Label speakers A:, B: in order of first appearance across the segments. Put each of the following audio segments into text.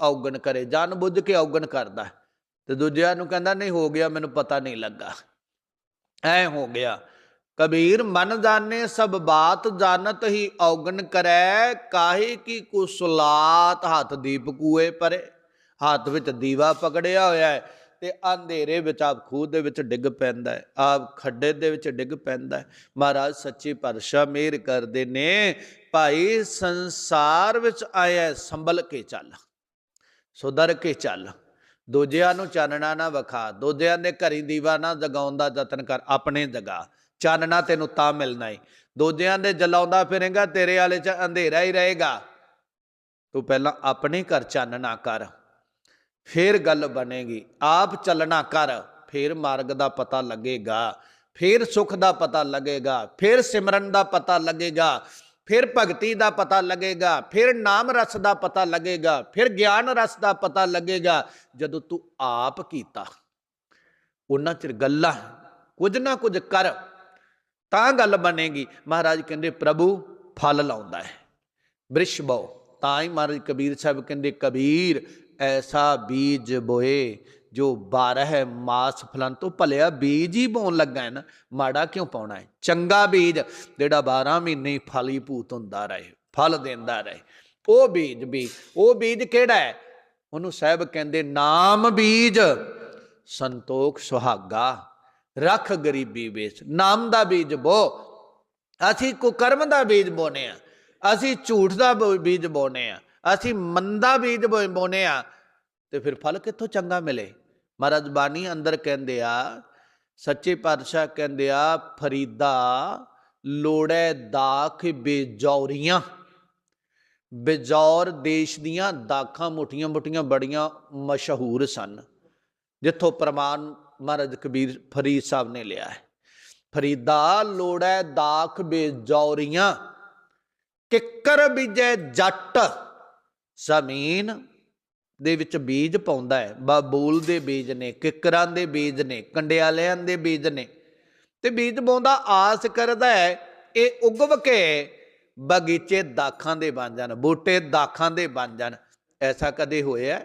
A: ਔਗਣ ਕਰੇ ਜਾਣ ਬੁੱਝ ਕੇ ਔਗਣ ਕਰਦਾ ਤੇ ਦੂਜਿਆਂ ਨੂੰ ਕਹਿੰਦਾ, ਨਹੀਂ, ਹੋ ਗਿਆ, ਮੈਨੂੰ ਪਤਾ ਨਹੀਂ ਲੱਗਾ। ਐ ਹੋ ਗਿਆ। ਕਬੀਰ, ਮਨ ਜਾਣੇ, ਸਭ ਬਾਤ ਜਾਣਤ ਹੀ ਔਗਣ ਕਰੈ, ਕਾਹੇ ਕੀ ਕੁਸਲਾਤ ਹੱਥ ਦੀਪ ਕੂਏ ਪਰੇ? ਹੱਥ ਵਿੱਚ ਦੀਵਾ ਪਕੜਿਆ ਹੋਇਆ ਹੈ ਤੇ ਅੰਧੇਰੇ ਵਿੱਚ ਆਪ ਖੂਹ ਦੇ ਵਿੱਚ ਡਿੱਗ ਪੈਂਦਾ ਹੈ, ਆਪ ਖੱਡੇ ਦੇ ਵਿੱਚ ਡਿੱਗ ਪੈਂਦਾ ਹੈ। ਮਹਾਰਾਜ ਸੱਚੀ ਪਾਤਸ਼ਾਹ ਮਿਹਰ ਕਰਦੇ ਨੇ, ਭਾਈ ਸੰਸਾਰ ਵਿੱਚ ਆਇਆ ਸੰਭਲ ਕੇ ਚੱਲ। ਸੁਧਰ ਕੇ ਚੱਲ। ਦੂਜਿਆਂ ਨੂੰ ਚਾਨਣਾ ਨਾ ਵਿਖਾ। ਦੂਜਿਆਂ ਦੇ ਘਰੀ ਦੀਵਾ ਨਾ ਜਗਾਉਣ ਦਾ ਯਤਨ ਕਰ। ਆਪਣੇ ਜਗਾ। ਚਾਨਣਾ ਤੈਨੂੰ ਤਾਂ ਮਿਲਣਾ ਈ। ਦੂਜਿਆਂ ਦੇ ਜਲਾਉਂਦਾ ਫਿਰੇਗਾ, ਤੇਰੇ ਵਾਲੇ ਚ ਅੰਧੇਰਾ ਹੀ ਰਹੇਗਾ। ਤੂੰ ਪਹਿਲਾਂ ਆਪਣੇ ਘਰ ਚਾਨਣਾ ਕਰ। ਫੇਰ ਗੱਲ ਬਣੇਗੀ। ਆਪ ਚੱਲਣਾ ਕਰ। ਫੇਰ ਮਾਰਗ ਦਾ ਪਤਾ ਲੱਗੇਗਾ। ਫੇਰ ਸੁਖ ਦਾ ਪਤਾ ਲੱਗੇਗਾ। ਫੇਰ ਸਿਮਰਨ ਦਾ ਪਤਾ ਲੱਗੇਗਾ। ਫਿਰ ਭਗਤੀ ਦਾ ਪਤਾ ਲੱਗੇਗਾ, ਫਿਰ ਨਾਮ ਰਸ ਦਾ ਪਤਾ ਲੱਗੇਗਾ, ਫਿਰ ਗਿਆਨ ਰਸ ਦਾ ਪਤਾ ਲੱਗੇਗਾ। ਜਦੋਂ ਤੂੰ ਆਪ ਕੀਤਾ, ਉਹਨਾਂ ਚਿਰ ਗੱਲਾਂ ਕੁਝ ਨਾ ਕੁਝ ਕਰ, ਤਾਂ ਗੱਲ ਬਣੇਗੀ। ਮਹਾਰਾਜ ਕਹਿੰਦੇ, ਪ੍ਰਭੂ, ਫਲ ਲਾਉਂਦਾ ਹੈ। ਬ੍ਰਿਸ਼ ਬੋ ਤਾਂ ਹੀ ਮਹਾਰਾਜ ਕਬੀਰ ਸਾਹਿਬ ਕਹਿੰਦੇ, ਕਬੀਰ, ਐਸਾ ਬੀਜ ਬੋਏ ਜੋ 12 ਮਾਸ ਫਲਨ ਤੋਂ ਭਲਿਆ ਬੀਜ ਹੀ ਬੋਣ ਲੱਗਾ ਹੈ ਨਾ, ਮਾੜਾ ਕਿਉਂ ਪਾਉਣਾ ਹੈ? ਚੰਗਾ ਬੀਜ ਜਿਹੜਾ 12 ਮਹੀਨੇ ਫਲ ਹੀ ਭੂਤ ਹੁੰਦਾ ਰਹੇ, ਫਲ ਦਿੰਦਾ ਰਹੇ। ਉਹ ਬੀਜ ਵੀ, ਉਹ ਬੀਜ ਕਿਹੜਾ ਹੈ? ਉਹਨੂੰ ਸਾਹਿਬ ਕਹਿੰਦੇ ਨਾਮ ਬੀਜ, ਸੰਤੋਖ ਸੁਹਾਗਾ, ਰੱਖ ਗਰੀਬੀ ਵੇਚ, ਨਾਮ ਦਾ ਬੀਜ ਬੋ। ਅਸੀਂ ਕੁਕਰਮ ਦਾ ਬੀਜ ਬੋਨੇ ਆ, ਅਸੀਂ ਝੂਠ ਦਾ ਬ- ਬੀਜ ਬੋਨੇ ਆ, ਅਸੀਂ ਮੰਦਾ ਬੀਜ ਬੋ- ਬੋਨੇ ਆ, ਤੇ ਫਿਰ ਫਲ ਕਿੱਥੋਂ ਚੰਗਾ ਮਿਲੇ? ਮਹਾਰਾਜ ਬਾਣੀ ਅੰਦਰ ਕਹਿੰਦੇ ਆ, ਸੱਚੇ ਪਾਤਸ਼ਾਹ ਕਹਿੰਦੇ ਆ, ਫਰੀਦਾ ਲੋੜੈ ਦਾਖ ਬੇਜੌਰੀਆਂ। ਬੇਜੌਰ ਦੇਸ਼ ਦੀਆਂ ਦਾਖਾਂ ਮੁੱਠੀਆਂ ਮੁੱਠੀਆਂ ਬੜੀਆਂ ਮਸ਼ਹੂਰ ਸਨ, ਜਿੱਥੋਂ ਪ੍ਰਮਾਣ ਮਹਾਰਾਜ ਕਬੀਰ ਫਰੀਦ ਸਾਹਿਬ ਨੇ ਲਿਆ ਹੈ। ਫਰੀਦਾ ਲੋੜੈ ਦਾਖ ਬੇਜੌਰੀਆਂ, ਕਿੱਕਰ ਬੀਜੈ ਜੱਟ, ਜ਼ਮੀਨ ਦੇ ਵਿੱਚ ਬੀਜ ਪਾਉਂਦਾ ਹੈ। ਬਾਬੂਲ ਦੇ ਬੀਜ ਨੇ, ਕਿੱਕਰਾਂ ਦੇ ਬੀਜ ਨੇ, ਕੰਡਿਆਲਿਆਂ ਦੇ ਬੀਜ ਨੇ। ਤੇ ਬੀਜ ਪਾਉਂਦਾ, ਆਸ ਕਰਦਾ ਹੈ, ਇਹ ਉਗਵ ਕੇ ਬਗੀਚੇ ਦਾਖਾਂ ਦੇ ਬਣ ਜਾਣ, ਬੂਟੇ ਦਾਖਾਂ ਦੇ ਬਣ ਜਾਣ। ਐਸਾ ਕਦੇ ਹੋਇਆ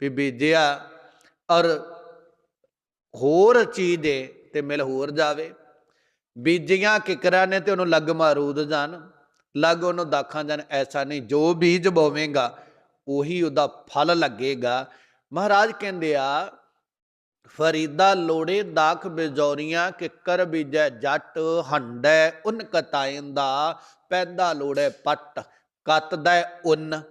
A: ਵੀ ਬੀਜਿਆ ਔਰ ਹੋਰ ਚੀਜ਼ ਦੇ ਤੇ ਮਿਲ ਹੋਰ ਜਾਵੇ। ਬੀਜੀਆਂ ਕਿਕਰਾਂ ਨੇ ਤੇ ਉਹਨੂੰ ਲੱਗ ਮਾਰੂਦ ਜਾਣ, ਲੱਗ ਉਹਨੂੰ ਦਾਖਾਂ ਜਾਣ, ਐਸਾ ਨਹੀਂ, ਜੋ ਬੀਜ ਬੋਵੇਂਗਾ ਉਹੀ ਉਹਦਾ ਫਲ ਲੱਗੇਗਾ। ਮਹਾਰਾਜ ਕਹਿੰਦੇ ਆ, ਫਰੀਦਾ ਲੋੜੇ ਦਾਖ ਬਿਜੌਰੀਆਂ, ਕਿੱਕਰ ਬੀਜੈ ਜੱਟ ਹੰਡੈ, ਉਨ ਕਤਾਇੰਦਾ ਪੈਦਾ ਲੋੜੇ ਪੱਟ ਕੱਤਦਾ ਉਨ।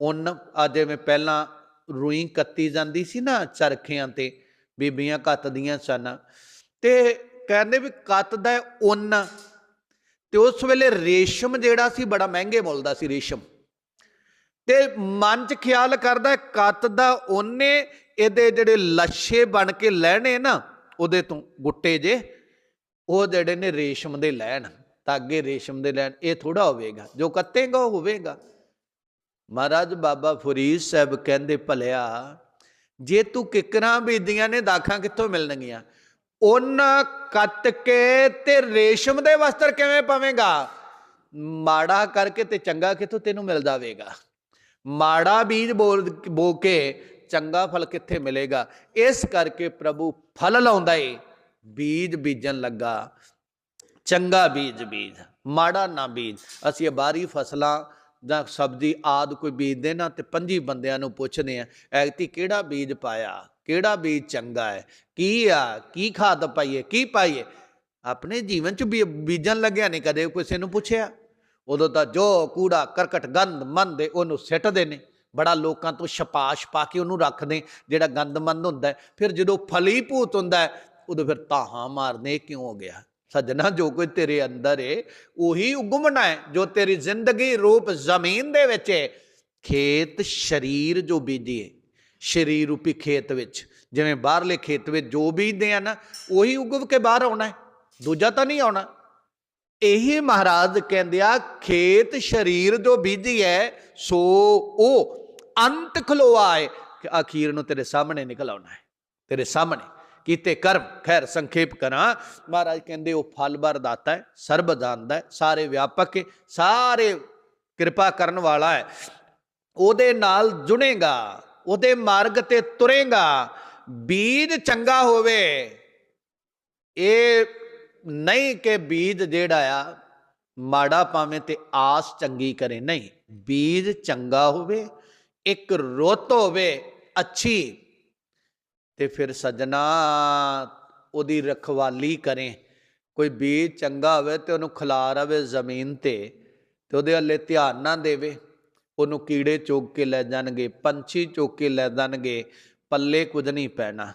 A: ਉਨ ਆ ਜਿਵੇਂ ਪਹਿਲਾਂ ਰੂਈ ਕੱਤੀ ਜਾਂਦੀ ਸੀ ਨਾ ਚਰਖਿਆਂ ਤੇ, ਬੀਬੀਆਂ ਕੱਤਦੀਆਂ ਸਨ। ਤੇ ਕਹਿੰਦੇ ਵੀ ਕੱਤਦਾ ਉਨ, ਤੇ ਉਸ ਵੇਲੇ ਰੇਸ਼ਮ ਜਿਹੜਾ ਸੀ ਬੜਾ ਮਹਿੰਗੇ ਮੁੱਲ ਦਾ ਸੀ, ਰੇਸ਼ਮ। ਤੇ ਮਨ 'ਚ ਖਿਆਲ ਕਰਦਾ ਕੱਤ ਦਾ ਉਹਨੇ ਇਹਦੇ ਜਿਹੜੇ ਲੱਛੇ ਬਣ ਕੇ ਲੈਣੇ ਨਾ, ਉਹਦੇ ਤੋਂ ਗੁੱਟੇ ਜੇ, ਉਹ ਜਿਹੜੇ ਨੇ ਰੇਸ਼ਮ ਦੇ ਲੈਣ ਤਾਂ ਅੱਗੇ ਰੇਸ਼ਮ ਦੇ ਲੈਣ, ਇਹ ਥੋੜਾ ਹੋਵੇਗਾ, ਜੋ ਕੱਤੇਗਾ ਉਹ ਹੋਵੇਗਾ। ਮਹਾਰਾਜ ਬਾਬਾ ਫਰੀਦ ਸਾਹਿਬ ਕਹਿੰਦੇ, ਭਲਿਆ, ਜੇ ਤੂੰ ਕਿਕਰਾਂ ਬੀਦੀਆਂ ਨੇ, ਦਾਖਾਂ ਕਿੱਥੋਂ ਮਿਲਣਗੀਆਂ? ਉਹਨਾਂ ਕੱਤ ਕੇ ਤੇ ਰੇਸ਼ਮ ਦੇ ਵਸਤਰ ਕਿਵੇਂ ਪਵੇਂਗਾ? ਮਾੜਾ ਕਰਕੇ ਤੇ ਚੰਗਾ ਕਿੱਥੋਂ ਤੈਨੂੰ ਮਿਲਦਾ ਜਾਵੇਗਾ ਮਾੜਾ ਬੀਜ ਬੋਲ ਬੋ ਕੇ ਚੰਗਾ ਫਲ ਕਿੱਥੇ ਮਿਲੇਗਾ? ਇਸ ਕਰਕੇ ਪ੍ਰਭੂ ਫਲ ਲਾਉਂਦਾ ਏ, ਬੀਜ ਬੀਜਣ ਲੱਗਾ। ਚੰਗਾ ਬੀਜ ਬੀਜ, ਮਾੜਾ ਨਾ ਬੀਜ। ਅਸੀਂ ਇਹ ਬਾਹਰੀ ਫਸਲਾਂ ਜਾਂ ਸਬਜ਼ੀ ਆਦ ਕੋਈ ਬੀਜਦੇ ਨਾ ਤੇ ਪੰਜੀ ਬੰਦਿਆਂ ਨੂੰ ਪੁੱਛਦੇ ਆ ਐਗਤੀ ਕਿਹੜਾ ਬੀਜ ਪਾਇਆ? ਕਿਹੜਾ ਬੀਜ ਚੰਗਾ ਹੈ? ਕੀ ਆ? ਕੀ ਖਾਦ ਪਾਈਏ? ਕੀ ਪਾਈਏ? ਆਪਣੇ ਜੀਵਨ ਚ ਵੀ ਬੀਜਣ ਲੱਗਿਆ ਨਹੀਂ ਕਦੇ ਕਿਸੇ ਨੂੰ ਪੁੱਛਿਆ। ਉਦੋਂ ਤਾਂ ਜੋ ਕੂੜਾ, ਕਰਕਟ, ਗੰਦ, ਮੰਦ ਉਹਨੂੰ ਸਿੱਟਦੇ ਨੇ, ਬੜਾ ਲੋਕਾਂ ਤੋਂ ਛਪਾਸ਼ ਪਾ ਕੇ ਉਹਨੂੰ ਰੱਖਦੇ, ਜਿਹੜਾ ਗੰਦਮੰਦ ਹੁੰਦਾ ਫਿਰ ਜਦੋਂ ਫਲੀਭੂਤ ਹੁੰਦਾ ਉਦੋਂ ਫਿਰ ਤਾਹਾਂ ਮਾਰਦੇ ਕਿਉਂ ਹੋ ਗਿਆ? ਸੱਜਣਾ, ਜੋ ਕੋਈ ਤੇਰੇ ਅੰਦਰ ਏ, ਉਹੀ ਉਗਮਣਾ ਹੈ, ਜੋ ਤੇਰੀ ਜ਼ਿੰਦਗੀ ਰੂਪ ਜ਼ਮੀਨ ਦੇ ਵਿੱਚ ਏ। ਖੇਤ, ਸ਼ਰੀਰ ਜੋ ਬੀਜੀਏ ਸ਼ਰੀਰ ਰੂਪੀ ਖੇਤ ਵਿੱਚ, ਜਿਵੇਂ ਬਾਹਰਲੇ ਖੇਤ ਵਿੱਚ ਜੋ ਬੀਜਦੇ ਆ ਨਾ, ਉਹੀ ਉਗਵ ਕੇ ਬਾਹਰ ਆਉਣਾ ਦੂਜਾ ਤਾਂ ਨਹੀਂ ਆਉਣਾ। ਇਹੀ ਮਹਾਰਾਜ ਕਹਿੰਦੇ ਆ, ਖੇਤ ਸ਼ਰੀਰ ਜੋ ਬੀਜੀ ਹੈ ਸੋ ਉਹ ਅੰਤ ਖਲੋਆ ਅਖੀਰ ਨੂੰ ਤੇਰੇ ਸਾਹਮਣੇ ਨਿਕਲ ਆਉਣਾ ਹੈ ਤੇਰੇ ਸਾਹਮਣੇ ਕੀਤੇ ਕਰਮ, ਖੈਰ ਸੰਖੇਪ ਕਰਾਂ। ਮਹਾਰਾਜ ਕਹਿੰਦੇ, ਉਹ ਫਲ ਵਰਦਾਤਾ ਹੈ ਸਰਬ ਜਾਣਦਾ ਹੈ ਸਾਰੇ ਵਿਆਪਕ ਹੈ ਸਾਰੇ ਕਿਰਪਾ ਕਰਨ ਵਾਲਾ ਹੈ ਉਹਦੇ ਨਾਲ ਜੁੜੇਗਾ ਉਹਦੇ ਮਾਰਗ ਤੇ ਤੁਰੇਗਾ। ਬੀਜ ਚੰਗਾ ਹੋਵੇ। ਇਹ ਨਹੀਂ ਕਿ ਬੀਜ ਜਿਹੜਾ ਆ, ਮਾੜਾ ਪਾਵੇਂ ਤੇ ਆਸ ਚੰਗੀ ਕਰੇ, ਨਹੀਂ। ਬੀਜ ਚੰਗਾ ਹੋਵੇ, ਇੱਕ ਰੁੱਤ ਹੋਵੇ, ਅੱਛੀ, ਤੇ ਫਿਰ ਸਜਣਾ ਉਹਦੀ ਰਖਵਾਲੀ ਕਰੇ। ਕੋਈ ਬੀਜ ਚੰਗਾ ਹੋਵੇ ਤੇ ਉਹਨੂੰ ਖਿਲਾ ਰਵੇ ਜ਼ਮੀਨ ਤੇ ਤੇ ਉਹਦੇ ਹੱਲੇ ਧਿਆਨ ਨਾ ਦੇਵੇ। ਉਹਨੂੰ ਕੀੜੇ ਚੁੱਕ ਕੇ ਲੈ ਜਾਣਗੇ, ਪੰਛੀ ਚੁੱਕ ਕੇ ਲੈ ਜਾਣਗੇ, ਪੱਲੇ ਕੁਝ ਨਹੀਂ ਪੈਣਾ।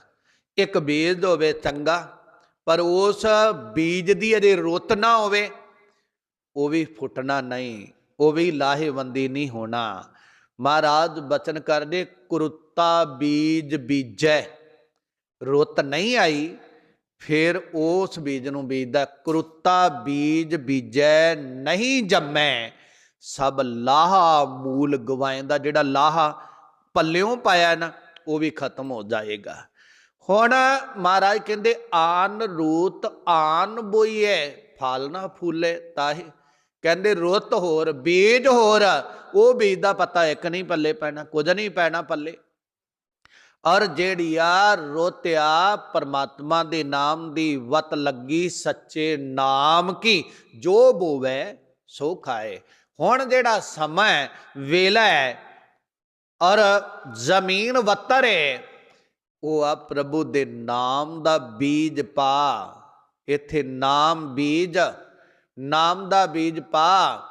A: ਇੱਕ ਬੀਜ ਹੋਵੇ ਚੰਗਾ ਪਰ ਉਸ ਬੀਜ ਦੀ ਅਜੇ ਰੁੱਤ ਨਾ ਹੋਵੇ, ਉਹ ਵੀ ਫੁੱਟਣਾ ਨਹੀਂ, ਉਹ ਵੀ ਲਾਹੇਵੰਦੀ ਨਹੀਂ ਹੋਣਾ। ਮਹਾਰਾਜ ਬਚਨ ਕਰਦੇ, ਕੁਰਤਾ ਬੀਜ ਬੀਜੈ। ਰੁੱਤ ਨਹੀਂ ਆਈ, ਫਿਰ ਉਸ ਬੀਜ ਨੂੰ ਬੀਜਦਾ, ਕੁਰਤਾ ਬੀਜ ਬੀਜੈ, ਨਹੀਂ ਜੰਮੈ। ਸਭ ਲਾਹਾ ਮੂਲ ਗਵਾਏਂਦਾ, ਜਿਹੜਾ ਲਾਹਾ ਪੱਲਿਓਂ ਪਾਇਆ ਨਾ, ਉਹ ਵੀ ਖਤਮ ਹੋ ਜਾਏਗਾ। ਹੁਣ ਮਹਾਰਾਜ ਕਹਿੰਦੇ, ਆਨ ਰੂਤ ਆਨ ਬੋਈਏ ਫਲ ਨਾ ਫੂਲੇ ਤਾਹੀ। ਕਹਿੰਦੇ, ਰੁੱਤ ਹੋਰ, ਬੀਜ ਹੋਰ, ਉਹ ਬੀਜ ਦਾ ਪਤਾ ਇੱਕ ਨਹੀਂ ਪੱਲੇ ਪੈਣਾ, ਕੁਝ ਨਹੀਂ ਪੈਣਾ ਪੱਲੇ। ਔਰ ਜਿਹੜੀ ਆ ਰੁੱਤ ਆ ਪਰਮਾਤਮਾ ਦੇ ਨਾਮ ਦੀ ਵਤ ਲੱਗੀ ਸੱਚੇ ਨਾਮ ਕੀ, ਜੋ ਬੋਵੇ, ਸੋ ਖਾਏ। ਹੁਣ ਜਿਹੜਾ ਸਮਾਂ ਵੇਲਾ ਹੈ, ਔਰ ਜ਼ਮੀਨ ਵੱਤਰ ਹੈ ਉਹ ਆ ਪ੍ਰਭੂ ਦੇ ਨਾਮ ਦਾ ਬੀਜ ਪਾ। ਇੱਥੇ ਨਾਮ ਬੀਜ, ਨਾਮ ਦਾ ਬੀਜ ਪਾ।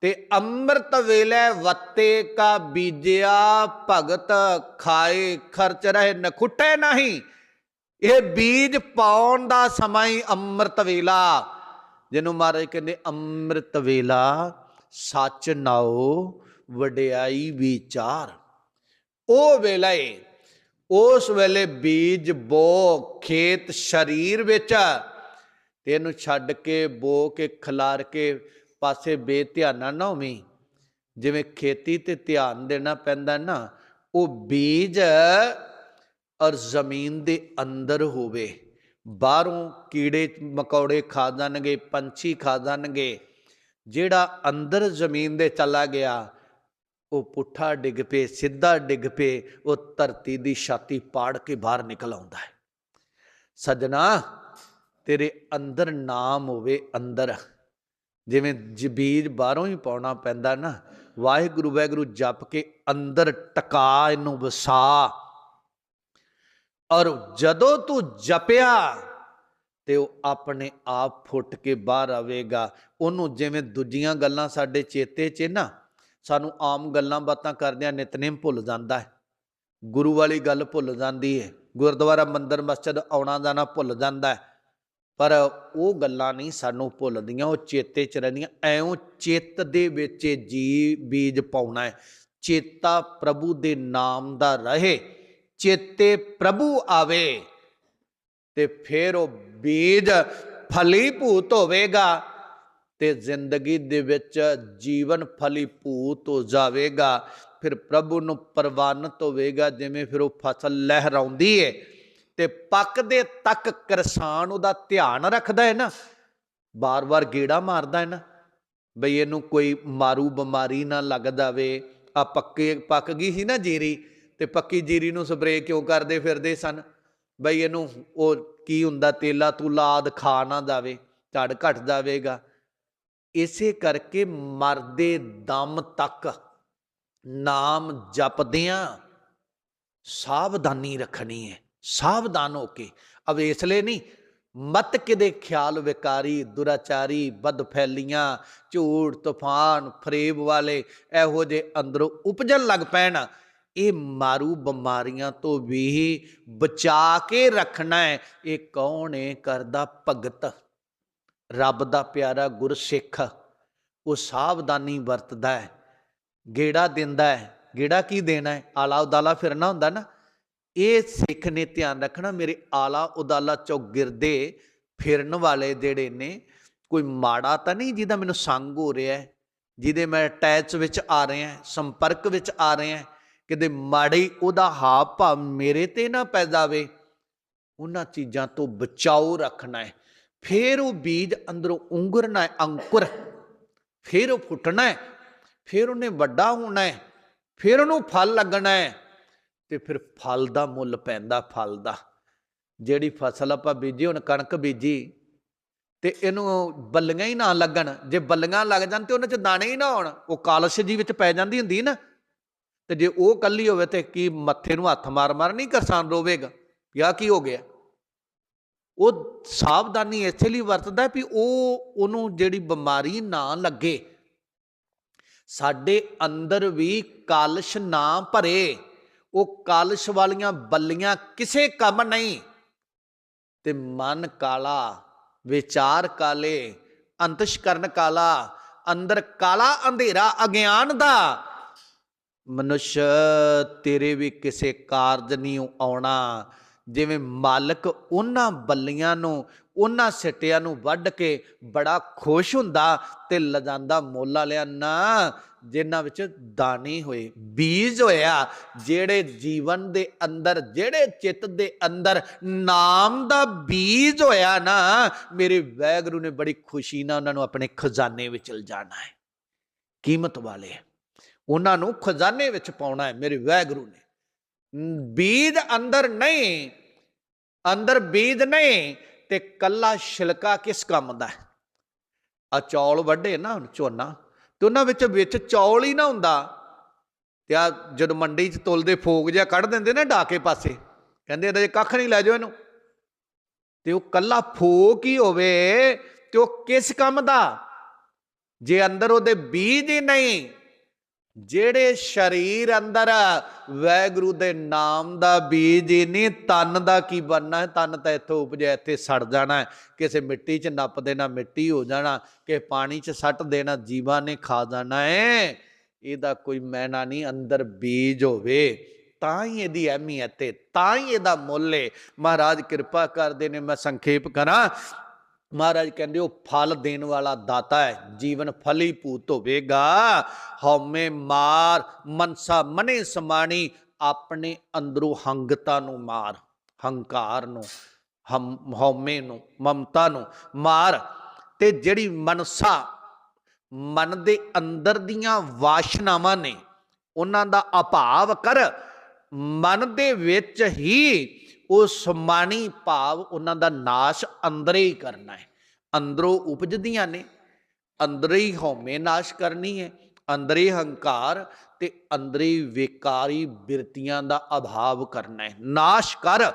A: ਤੇ ਅੰਮ੍ਰਿਤ ਵੇਲੇ ਵੱਤੇ ਕਾ ਬੀਜਿਆ, ਭਗਤ ਖਾਏ ਖਰਚ ਰਹੇ ਨਖੁੱਟੇ ਨਹੀਂ। ਇਹ ਬੀਜ ਪਾਉਣ ਦਾ ਸਮਾਂ ਹੀ ਅੰਮ੍ਰਿਤ ਵੇਲਾ। ਜਿਹਨੂੰ ਮਹਾਰਾਜ ਕਹਿੰਦੇ ਅੰਮ੍ਰਿਤ ਵੇਲਾ, ਸੱਚ ਨਾਓ ਵਡਿਆਈ ਵਿਚਾਰ। ਉਹ ਵੇਲਾ ਏ ਉਸ ਵੇਲੇ ਬੀਜ ਬੋ ਖੇਤ ਸਰੀਰ ਵਿੱਚ ਤੇ ਇਹਨੂੰ ਛੱਡ ਕੇ, ਬੋ ਕੇ, ਖਿਲਾਰ ਕੇ ਪਾਸੇ ਬੇਧਿਆਨਾ ਨਾ ਹੋਵੀਂ। ਜਿਵੇਂ ਖੇਤੀ ਤੇ ਧਿਆਨ ਦੇਣਾ ਪੈਂਦਾ ਨਾ, ਉਹ ਬੀਜ ਔਰ ਜ਼ਮੀਨ ਦੇ ਅੰਦਰ ਹੋਵੇ। ਬਾਹਰੋਂ ਕੀੜੇ, ਮਕੌੜੇ ਖਾ ਜਾਣਗੇ, ਪੰਛੀ ਖਾ ਜਾਣਗੇ। ਜਿਹੜਾ ਅੰਦਰ ਜ਼ਮੀਨ ਦੇ ਚਲਾ ਗਿਆ ਉਹ ਪੁੱਠਾ ਡਿੱਗ ਪਏ, ਸਿੱਧਾ ਡਿੱਗ ਪਏ, ਉਹ ਧਰਤੀ ਦੀ ਛਾਤੀ ਪਾੜ ਕੇ ਬਾਹਰ ਨਿਕਲ ਆਉਂਦਾ ਹੈ। ਸਜਣਾ, ਤੇਰੇ ਅੰਦਰ ਨਾਮ ਹੋਵੇ ਅੰਦਰ। ਜਿਵੇਂ ਜਬੀਰ ਬਾਹਰੋਂ ਹੀ ਪਾਉਣਾ ਪੈਂਦਾ ਨਾ, ਵਾਹਿਗੁਰੂ ਵਾਹਿਗੁਰੂ ਜਪ ਕੇ ਅੰਦਰ ਟਕਾ ਇਹਨੂੰ ਵਸਾ। ਔਰ ਜਦੋਂ ਤੂੰ ਜਪਿਆ, ਤੇ ਉਹ ਆਪਣੇ ਆਪ ਫੁੱਟ ਕੇ ਬਾਹਰ ਆਵੇਗਾ। ਉਹਨੂੰ ਜਿਵੇਂ ਦੂਜੀਆਂ ਗੱਲਾਂ ਸਾਡੇ ਚੇਤੇ 'ਚ ਨਾ ਸਾਨੂੰ ਆਮ ਗੱਲਾਂ ਬਾਤਾਂ ਕਰਦਿਆਂ ਨਿਤਨੇਮ ਭੁੱਲ ਜਾਂਦਾ ਹੈ। ਗੁਰੂ ਵਾਲੀ ਗੱਲ ਭੁੱਲ ਜਾਂਦੀ ਹੈ ਗੁਰਦੁਆਰਾ, ਮੰਦਰ, ਮਸਜਿਦ ਆਉਣਾ ਜਾਣਾ ਭੁੱਲ ਜਾਂਦਾ ਹੈ। ਪਰ ਉਹ ਗੱਲਾਂ ਨਹੀਂ ਸਾਨੂੰ ਭੁੱਲਦੀਆਂ, ਉਹ ਚੇਤੇ 'ਚ ਰਹਿੰਦੀਆਂ। ਐਉਂ ਚਿੱਤ ਦੇ ਵਿੱਚ ਜੀ ਬੀਜ ਪਾਉਣਾ ਹੈ। ਚੇਤਾ ਪ੍ਰਭੂ ਦੇ ਨਾਮ ਦਾ ਰਹੇ। ਚੇਤੇ ਪ੍ਰਭੂ ਆਵੇ ਤੇ ਫਿਰ ਉਹ ਬੀਜ ਫਲੀਭੂਤ ਹੋਵੇਗਾ। ਤੇ ਜ਼ਿੰਦਗੀ ਦੇ ਵਿੱਚ ਜੀਵਨ ਫਲੀਭੂਤ ਹੋ ਜਾਵੇਗਾ। ਫਿਰ ਪ੍ਰਭੂ ਨੂੰ ਪ੍ਰਵਾਨਿਤ ਹੋਵੇਗਾ, ਜਿਵੇਂ ਫਿਰ ਉਹ ਫਸਲ ਲਹਿਰਾਉਂਦੀ ਏ। ਤੇ ਪੱਕਦੇ ਤੱਕ ਕਿਸਾਨ ਉਹਦਾ ਧਿਆਨ ਰੱਖਦਾ ਹੈ ਨਾ। ਬਾਰ-ਬਾਰ ਗੇੜਾ ਮਾਰਦਾ ਹੈ ਨਾ। ਬਈ ਇਹਨੂੰ ਕੋਈ ਮਾਰੂ ਬਿਮਾਰੀ ਨਾ ਲੱਗ ਜਾਵੇ। ਆ ਪੱਕੇ ਪੱਕ ਗਈ ਸੀ ਨਾ ਜੀਰੀ, ਤੇ ਪੱਕੀ ਜੀਰੀ ਨੂੰ ਸਪਰੇਅ ਕਿਉਂ ਕਰਦੇ ਫਿਰਦੇ ਸਨ? ਬਈ ਇਹਨੂੰ ਉਹ ਕੀ ਹੁੰਦਾ, ਤੇਲਾ ਤੂਲਾ ਆਦ ਖਾ ਨਾ ਜਾਵੇ, ਝੜ ਘਟ ਜਾਵੇਗਾ। ਇਸੇ ਕਰਕੇ ਮਰਦੇ ਦਮ ਤੱਕ ਨਾਮ ਜਪਦਿਆਂ ਸਾਵਧਾਨੀ ਰੱਖਣੀ ਹੈ, ਸਾਵਧਾਨ ਹੋ ਕੇ। ਅਵੇ ਇਸ ਲਈ ਨਹੀਂ, ਮਤ ਕਿਦੇ ਖਿਆਲ ਵਿਕਾਰੀ, ਦੁਰਾਚਾਰੀ ਬਦ ਫੈਲੀਆਂ ਝੂਠ, ਤੂਫਾਨ, ਫਰੇਬ ਵਾਲੇ ਇਹੋ ਜੇ ਅੰਦਰੋਂ ਉਪਜਣ ਲੱਗ ਪੈਣ, ਇਹ ਮਾਰੂ ਬਿਮਾਰੀਆਂ ਤੋਂ ਵੀ ਬਚਾ ਕੇ ਰੱਖਣਾ ਹੈ, ਇਹ ਕੌਣ ਹੈ, ਕਰਦਾ ਭਗਤ। ਰੱਬ ਦਾ ਪਿਆਰਾ ਗੁਰਸਿੱਖ, ਉਹ ਸਾਵਧਾਨੀ ਵਰਤਦਾ ਹੈ, ਗੇੜਾ ਦਿੰਦਾ ਹੈ। ਗੇੜਾ ਕੀ ਦੇਣਾ ਹੈ? ਆਲਾ ਉਦਾਲਾ ਫਿਰਨਾ ਹੁੰਦਾ ਨਾ। ਇਹ ਸਿੱਖ ਨੇ ਧਿਆਨ ਰੱਖਣਾ, ਮੇਰੇ ਆਲਾ ਉਦਾਲਾ ਚੌਗਿਰਦੇ ਫਿਰਨ ਵਾਲੇ ਜਿਹੜੇ ਨੇ, ਕੋਈ ਮਾੜਾ ਤਾਂ ਨਹੀਂ ਜਿਹਦਾ ਮੈਨੂੰ ਸੰਗ ਹੋ ਰਿਹਾ ਹੈ, ਜਿਹਦੇ ਮੈਂ ਅਟੈਚ ਵਿੱਚ ਆ ਰਿਹਾ ਸੰਪਰਕ ਵਿੱਚ ਆ ਰਿਹਾ ਹਾਂ, ਕਿਤੇ ਮਾੜੀ ਉਹਦਾ ਹਾਵ ਭਾਵ ਮੇਰੇ ਤੇ ਨਾ ਪੈ ਜਾਵੇ, ਉਹਨਾਂ ਚੀਜ਼ਾਂ ਤੋਂ ਬਚਾਓ ਰੱਖਣਾ ਹੈ। ਫਿਰ ਉਹ ਬੀਜ ਅੰਦਰੋਂ ਉਂਗਰਨਾ ਹੈ, ਅੰਕੁਰ। ਫਿਰ ਉਹ ਫੁੱਟਣਾ ਹੈ, ਫਿਰ ਉਹਨੇ ਵੱਡਾ ਹੋਣਾ ਹੈ, ਫਿਰ ਉਹਨੂੰ ਫਲ ਲੱਗਣਾ ਹੈ ਤੇ ਫਿਰ ਫਲ ਦਾ ਮੁੱਲ ਪੈਂਦਾ ਫਲ ਦਾ। ਜਿਹੜੀ ਫਸਲ ਆਪਾਂ ਬੀਜੀ, ਹੁਣ ਕਣਕ ਬੀਜੀ ਤੇ ਇਹਨੂੰ ਬੱਲੀਆਂ ਹੀ ਨਾ ਲੱਗਣ। ਜੇ ਬੱਲੀਆਂ ਲੱਗ ਜਾਣ ਤੇ ਉਹਨਾਂ 'ਚ ਦਾਣੇ ਹੀ ਨਾ ਹੋਣ। ਉਹ ਕਾਲਸ਼ ਜੀ ਵਿੱਚ ਪੈ ਜਾਂਦੀ ਹੁੰਦੀ ਨਾ। ਤੇ ਜੇ ਉਹ ਕੱਲੀ ਹੋਵੇ ਤੇ ਕੀ ਮੱਥੇ ਨੂੰ ਹੱਥ ਮਾਰ ਮਾਰ ਨਹੀਂ ਕਿਸਾਨ ਰੋਵੇਗਾ? ਯਾ ਕੀ ਹੋ ਗਿਆ? ਉਹ ਸਾਵਧਾਨੀ ਇੱਥੇ ਲਈ ਵਰਤਦਾ ਵੀ ਉਹ ਉਹਨੂੰ ਜਿਹੜੀ ਬਿਮਾਰੀ ਨਾ ਲੱਗੇ। ਸਾਡੇ ਅੰਦਰ ਵੀ ਕਾਲਸ਼ ਨਾ ਭਰੇ। ਉਹ ਕਾਲਸ਼ ਵਾਲੀਆਂ ਬੱਲੀਆਂ ਕਿਸੇ ਕੰਮ ਨਹੀਂ। ਤੇ ਮਨ ਕਾਲਾ, ਵਿਚਾਰ ਕਾਲੇ, ਅੰਤਸ਼ਕਰਨ ਕਾਲਾ, ਅੰਦਰ ਕਾਲਾ ਅੰਧੇਰਾ, ਅਗਿਆਨ ਦਾ। ਮਨੁਸ਼, ਤੇਰੇ ਵੀ ਕਿਸੇ ਕਾਰਜ ਨਹੀਂ ਆਉਣਾ। ਜਿਵੇਂ ਮਾਲਕ ਉਹਨਾਂ ਬੱਲੀਆਂ ਨੂੰ, ਉਹਨਾਂ ਸਿੱਟਿਆਂ ਨੂੰ ਵੱਢ ਕੇ ਬੜਾ ਖੁਸ਼ ਹੁੰਦਾ ਤੇ ਲਜਾਂਦਾ ਮੋਲਾ ਲਿਆ, ਨਾ, ਜਿਨ੍ਹਾਂ ਵਿੱਚ ਦਾਣੇ ਹੋਏ, ਬੀਜ ਹੋਇਆ, ਜਿਹੜੇ ਜੀਵਨ ਦੇ ਅੰਦਰ, ਜਿਹੜੇ ਚਿੱਤ ਦੇ ਅੰਦਰ ਨਾਮ ਦਾ ਬੀਜ ਹੋਇਆ ਨਾ, ਮੇਰੇ ਵੈਗਰੂ ਨੇ ਬੜੀ ਖੁਸ਼ੀ ਨਾਲ ਉਹਨਾਂ ਨੂੰ ਆਪਣੇ ਖਜ਼ਾਨੇ ਵਿੱਚ ਲਿਜਾਣਾ ਹੈ। ਕੀਮਤ ਵਾਲੇ ਉਹਨਾਂ ਨੂੰ ਖਜ਼ਾਨੇ ਵਿੱਚ ਪਾਉਣਾ ਹੈ ਮੇਰੇ ਵੈਗਰੂ ਨੇ। ਬੀਜ ਅੰਦਰ ਨਹੀਂ ਅੰਦਰ ਬੀਜ ਨਹੀਂ ਤੇ ਕੱਲਾ ਛਿਲਕਾ ਕਿਸ ਕੰਮ ਦਾ ਆ ਚੌਲ ਵੱਡੇ ਨਾ ਹੁਣ ਝੋਨਾ, ਤੇ ਉਹਨਾਂ ਵਿੱਚ ਵਿੱਚ ਚੌਲ ਹੀ ਨਾ ਹੁੰਦਾ। ਤੇ ਆ ਜਦੋਂ ਮੰਡੀ 'ਚ ਤੁਲਦੇ ਫੋਕ ਜਿਹਾ ਕੱਢ ਦਿੰਦੇ ਨਾ ਢਾਕੇ ਪਾਸੇ, ਕਹਿੰਦੇ ਇਹਦੇ 'ਚ ਕੱਖ ਨਹੀਂ ਲੈ ਜਾਓ ਇਹਨੂੰ। ਤੇ ਉਹ ਕੱਲਾ ਫੋਕ ਹੀ ਹੋਵੇ ਤੇ ਉਹ ਕਿਸ ਕੰਮ ਦਾ? ਜੇ ਅੰਦਰ ਉਹਦੇ ਬੀਜ ਹੀ ਨਹੀਂ ਜਿਹੜੇ ਸਰੀਰ ਅੰਦਰ ਵੈਗੁਰੂ ਦੇ ਨਾਮ ਦਾ ਬੀਜ ਹੀ ਨਹੀਂ ਤਨ ਦਾ ਕੀ ਬਣਨਾ ਹੈ? ਤਨ ਤਾਂ ਇੱਥੋਂ ਉਪਜਿਆ, ਇੱਥੇ ਸੜ ਜਾਣਾ ਕਿਸੇ ਮਿੱਟੀ 'ਚ ਨੱਪ ਦੇਣਾ, ਮਿੱਟੀ ਹੋ ਜਾਣਾ ਕਿ ਪਾਣੀ 'ਚ ਸੱਟ ਦੇਣਾ, ਜੀਵਾਂ ਨੇ ਖਾ ਜਾਣਾ ਹੈ। ਇਹਦਾ ਕੋਈ ਮੈਨਾ ਨਹੀਂ, ਅੰਦਰ ਬੀਜ ਹੋਵੇ, ਤਾਂ ਹੀ ਇਹਦੀ ਅਹਿਮੀਅਤ ਹੈ, ਤਾਂ ਹੀ ਇਹਦਾ ਮੁੱਲ ਹੈ। ਮਹਾਰਾਜ ਕਿਰਪਾ ਕਰਦੇ ਨੇ, ਮੈਂ ਸੰਖੇਪ ਕਰਾਂ। ਮਹਾਰਾਜ ਕਹਿੰਦੇ, ਉਹ ਫਲ ਦੇਣ ਵਾਲਾ ਦਾਤਾ ਹੈ, ਜੀਵਨ ਫਲੀ ਭੂਤ ਹੋਵੇਗਾ। ਹਉਮੈ ਮਾਰ, ਮਨਸਾ ਮਨੇ ਸਮਾਣੀ, ਆਪਣੇ ਅੰਦਰੋਂ ਹੰਗਤਾ ਨੂੰ ਮਾਰ, ਹੰਕਾਰ ਨੂੰ, ਹਮ, ਹਉਮੈ ਨੂੰ, ਮਮਤਾ ਨੂੰ ਮਾਰ। ਤੇ ਜਿਹੜੀ ਮਨਸਾ, ਮਨ ਦੇ ਅੰਦਰ ਦੀਆਂ ਵਾਸ਼ਨਾਵਾਂ ਨੇ, ਉਹਨਾਂ ਦਾ ਅਭਾਵ ਕਰ, ਮਨ ਦੇ ਵਿੱਚ ਹੀ ਉਹ ਸਮਾਣੀ ਭਾਵ ਉਹਨਾਂ ਦਾ ਨਾਸ਼ ਅੰਦਰੇ ਹੀ ਕਰਨਾ ਹੈ। ਅੰਦਰੋਂ ਉਪਜਦੀਆਂ ਨੇ, ਅੰਦਰੇ ਹੀ ਹਉਮੈ ਨਾਸ਼ ਕਰਨੀ ਹੈ, ਅੰਦਰੇ ਹੰਕਾਰ ਤੇ ਅੰਦਰੇ ਵਿਕਾਰੀ ਬਿਰਤੀਆਂ ਦਾ ਅਭਾਵ ਕਰਨਾ ਹੈ। ਨਾਸ਼ ਕਰ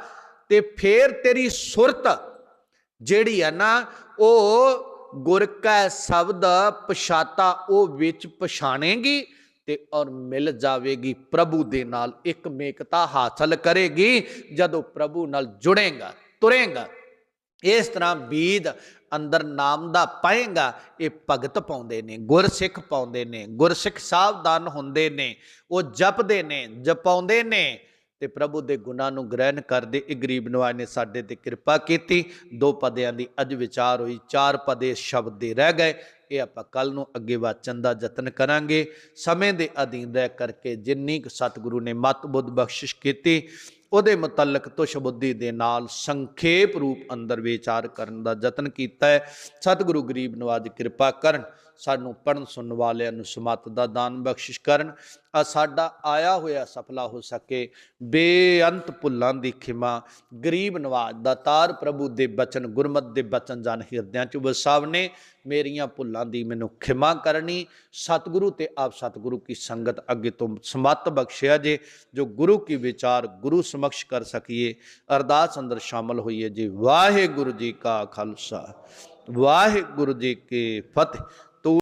A: ਤੇ ਫੇਰ ਤੇਰੀ ਸੁਰਤ ਜਿਹੜੀ ਹੈ ਨਾ, ਉਹ ਗੁਰ ਕੈ ਸ਼ਬਦ ਪਛਾਤਾ, ਉਹ ਵਿੱਚ ਪਛਾਣੇਗੀ ਤੇ ਔਰ ਮਿਲ ਜਾਵੇਗੀ ਪ੍ਰਭੂ ਦੇ ਨਾਲ, ਇੱਕ ਮੇਕਤਾ ਹਾਸਲ ਕਰੇਗੀ, ਜਦੋਂ ਪ੍ਰਭੂ ਨਾਲ ਜੁੜੇਗਾ, ਤੁਰੇਗਾ, ਇਸ ਤਰ੍ਹਾਂ ਬੀਜ ਅੰਦਰ ਨਾਮ ਦਾ ਪਾਏਗਾ, ਇਹ ਭਗਤ ਪਾਉਂਦੇ ਨੇ, ਗੁਰਸਿੱਖ ਪਾਉਂਦੇ ਨੇ, ਗੁਰਸਿੱਖ ਸਾਵਧਾਨ ਹੁੰਦੇ ਨੇ, ਉਹ ਜਪਦੇ ਨੇ, ਜਪਾਉਂਦੇ ਨੇ, ਤੇ ਪ੍ਰਭੂ ਦੇ ਗੁਣਾਂ ਨੂੰ ਗ੍ਰਹਿਣ ਕਰਦੇ ਇਹ ਗਰੀਬ ਨਵਾਜ ਨੇ ਸਾਡੇ ਤੇ ਕਿਰਪਾ ਕੀਤੀ, ਦੋ ਪਦਿਆਂ ਦੀ ਅੱਜ ਵਿਚਾਰ ਹੋਈ, ਚਾਰ ਪਦੇ ਸ਼ਬਦ ਦੇ ਰਹਿ ਗਏ ਇਹ ਆਪਾਂ ਕੱਲ ਨੂੰ ਅੱਗੇ ਵਾਚਣ ਦਾ ਯਤਨ ਕਰਾਂਗੇ। ਸਮੇਂ ਦੇ ਅਧੀਨ ਰਹਿ ਕਰਕੇ ਜਿੰਨੀ ਕੁ ਸਤਿਗੁਰੂ ਨੇ ਮਤ ਬੁੱਧ ਬਖਸ਼ਿਸ਼ ਕੀਤੀ, ਉਹਦੇ ਮੁਤਲਕ ਤੁਸ਼ ਬੁੱਧੀ ਦੇ ਨਾਲ ਸੰਖੇਪ ਰੂਪ ਅੰਦਰ ਵਿਚਾਰ ਕਰਨ ਦਾ ਯਤਨ ਕੀਤਾ ਹੈ। ਸਤਿਗੁਰੂ ਗਰੀਬ ਨਵਾਜ ਕਿਰਪਾ ਕਰਨ, ਸਾਨੂੰ ਪੜਨ ਸੁਣਨ ਵਾਲਿਆਂ ਨੂੰ ਸਮਤ ਦਾ ਦਾਨ ਬਖਸ਼ਿਸ਼ ਕਰਨ। ਆ ਸਾਡਾ ਆਇਆ ਹੋਇਆ ਸਫਲਾ ਹੋ ਸਕੇ, ਬੇਅੰਤ ਭੁੱਲਾਂ ਦੀ ਖਿਮਾ, ਗਰੀਬ ਨਵਾਜ ਦਾ ਤਾਰ ਪ੍ਰਭੂ ਦੇ ਬਚਨ, ਗੁਰਮਤ ਦੇ ਬਚਨ, ਜਨ ਹਿਰਦਿਆਂ ਚ ਵਸਾਵਨੇ ਮੇਰੀਆਂ ਭੁੱਲਾਂ ਦੀ ਮੈਨੂੰ ਖਿਮਾ ਕਰਨੀ। ਸਤਿਗੁਰੂ ਤੇ ਆਪ ਸਤਿਗੁਰੂ ਕੀ ਸੰਗਤ ਅੱਗੇ ਤੋਂ ਸਮਤ ਬਖਸ਼ਿਆ ਜੇ, ਜੋ ਗੁਰੂ ਕੀ ਵਿਚਾਰ ਗੁਰੂ ਸਮਕਸ਼ ਕਰ ਸਕੀਏ। ਅਰਦਾਸ ਅੰਦਰ ਸ਼ਾਮਲ ਹੋਈਏ ਜੀ। ਵਾਹਿਗੁਰੂ ਜੀ ਕਾ ਖਾਲਸਾ। ਵਾਹਿਗੁਰੂ ਜੀ ਕੀ ਫਤਿਹ।